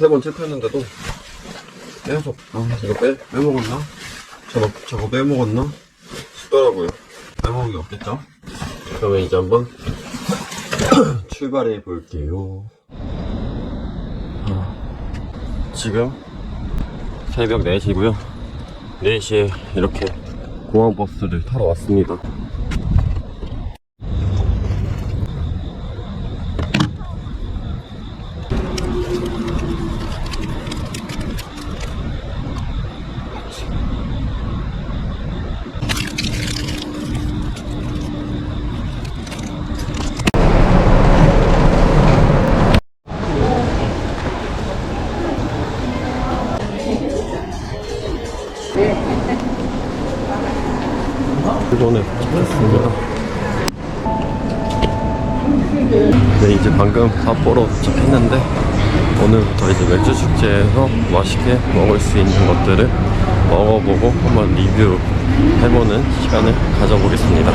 세 번 체크했는데도 계속 아 이거 빼, 빼먹었나? 저거, 저거 빼먹었나? 싶더라고요 빼먹은 게 없겠죠? 그러면 이제 한번 출발해 볼게요 아, 지금 새벽 4시고요 4시에 이렇게 공항버스를 타러 왔습니다 네, 이제 방금 삿포로 도착했는데 오늘부터 이제 맥주 축제에서 맛있게 먹을 수 있는 것들을 먹어보고 한번 리뷰해보는 시간을 가져보겠습니다.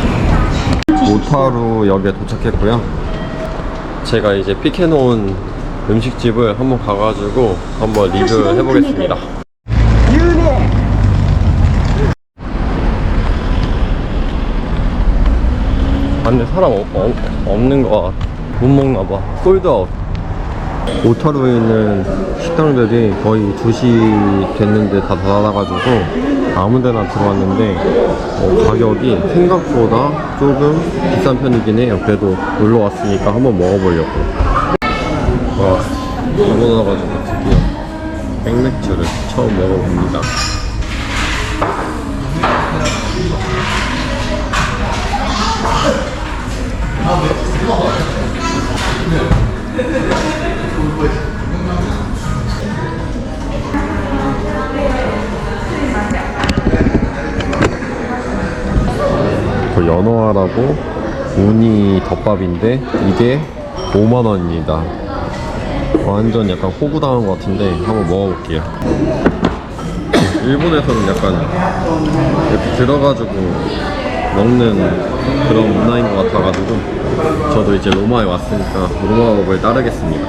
오타루 역에 도착했고요. 제가 이제 픽해놓은 음식집을 한번 가가지고 한번 리뷰를 해보겠습니다. 안에 사람 어, 어, 없는 거 못 먹나 봐. 솔드아웃. 오타루에 있는 식당들이 거의 2시 됐는데 다 닫아가지고 아무 데나 들어왔는데 어, 가격이 생각보다 조금 비싼 편이긴 해요. 그래도 놀러 왔으니까 한번 먹어보려고. 와, 일본 와가지고 드디어 백맥주를 처음 먹어봅니다. 그 연어알하고 우니 덮밥인데 이게 5만원입니다. 완전 약간 호구당한 것 같은데 한번 먹어볼게요. 일본에서는 약간 이렇게 들어가지고 먹는 그런 문화인 것 같아가지고 저도 이제 로마에 왔으니까 로마법을 따르겠습니다.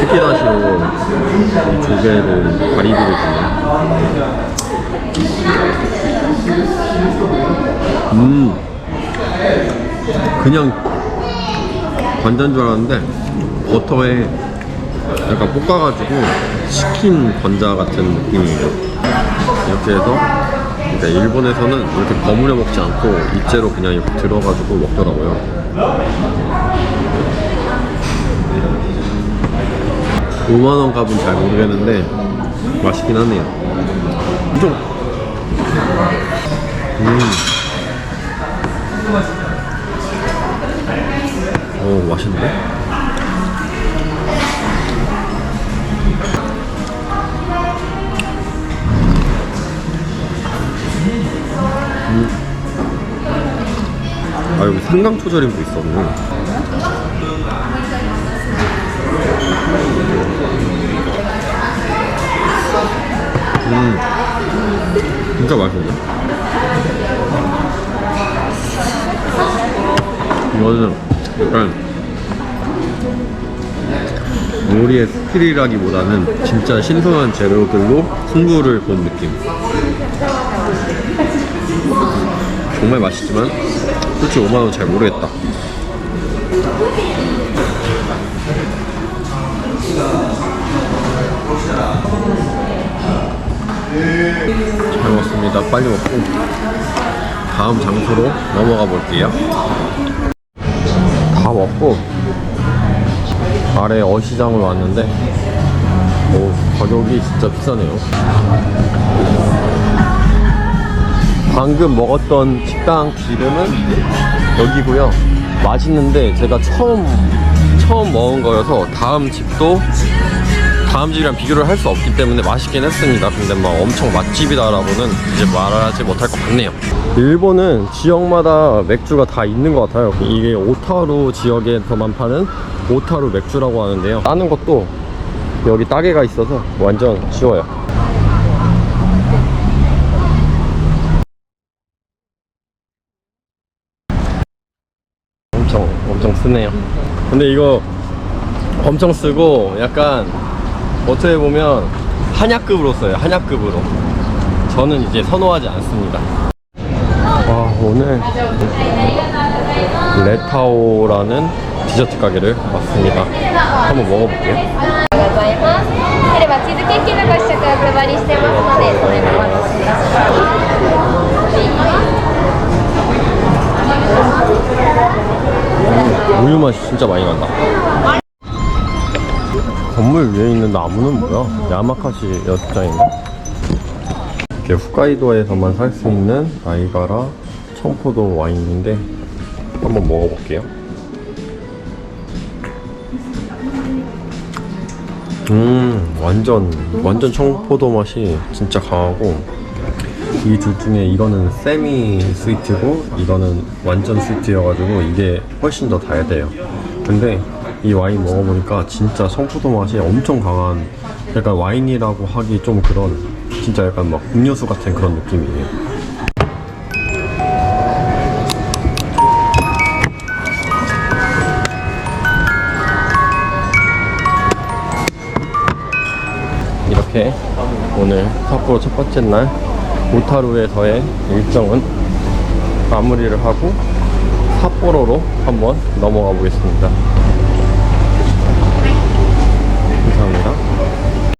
스키다시로 이 조개를 가리비를 주네 음. 그냥 관자인 줄 알았는데 버터에 약간 볶아가지고 치킨 관자 같은 느낌이에요. 이렇게 해서 그러니까 일본에서는 이렇게 버무려 먹지 않고 이째로 그냥 이렇게 들어가지고 먹더라고요. 5만원 값은 잘 모르겠는데 맛있긴 하네요. 엄청 음. 오 맛있는 데? 아 여기 생강 초절임도 있었네. 음. 진짜 맛있네 이거는 약간 요리의 스킬이라기보다는 진짜 신선한 재료들로 승부를 본 느낌 정말 맛있지만 솔직히 5만원 잘 모르겠다. 잘 먹었습니다. 빨리 먹고 다음 장소로 넘어가 볼게요. 다 먹고 아래 어시장을 왔는데 오 가격이 진짜 비싸네요 방금 먹었던 식당 이름은 여기고요 맛있는데 제가 처음 처음 먹은 거여서 다음 집도 다음 집이랑 비교를 할 수 없기 때문에 맛있긴 했습니다. 근데 막 엄청 맛집이다라고는 이제 말하지 못할 것 같네요. 일본은 지역마다 맥주가 다 있는 것 같아요. 이게 오타루 지역에서만 파는 오타루 맥주라고 하는데요. 따는 것도 여기 따개가 있어서 완전 쉬워요. 엄청 쓰네요. 근데 이거 엄청 쓰고 약간 어떻게 보면 한약급으로 써요. 한약급으로. 저는 이제 선호하지 않습니다. 와, 오늘 레타오라는 디저트 가게를 왔습니다. 한번 먹어볼게요. 진짜 많이 난다. 건물 위에 있는 나무는 뭐야? 야마카시 여수장인가? 이렇게 홋카이도에서만 살 수 있는 아이가라 청포도 와인인데 한번 먹어볼게요. 음, 완전 완전 청포도 맛이 진짜 강하고 이 둘 중에 이거는 세미 스위트고 이거는 완전 스위트여가지고 이게 훨씬 더 달대요. 근데 이 와인 먹어보니까 진짜 청포도 맛이 엄청 강한 약간 와인이라고 하기 좀 그런 진짜 약간 막 음료수 같은 그런 느낌이에요. 이렇게 오늘 삿포로 첫 번째 날 오타루에서의 일정은 마무리를 하고 삿포로로 한번 넘어가 보겠습니다. 감사합니다.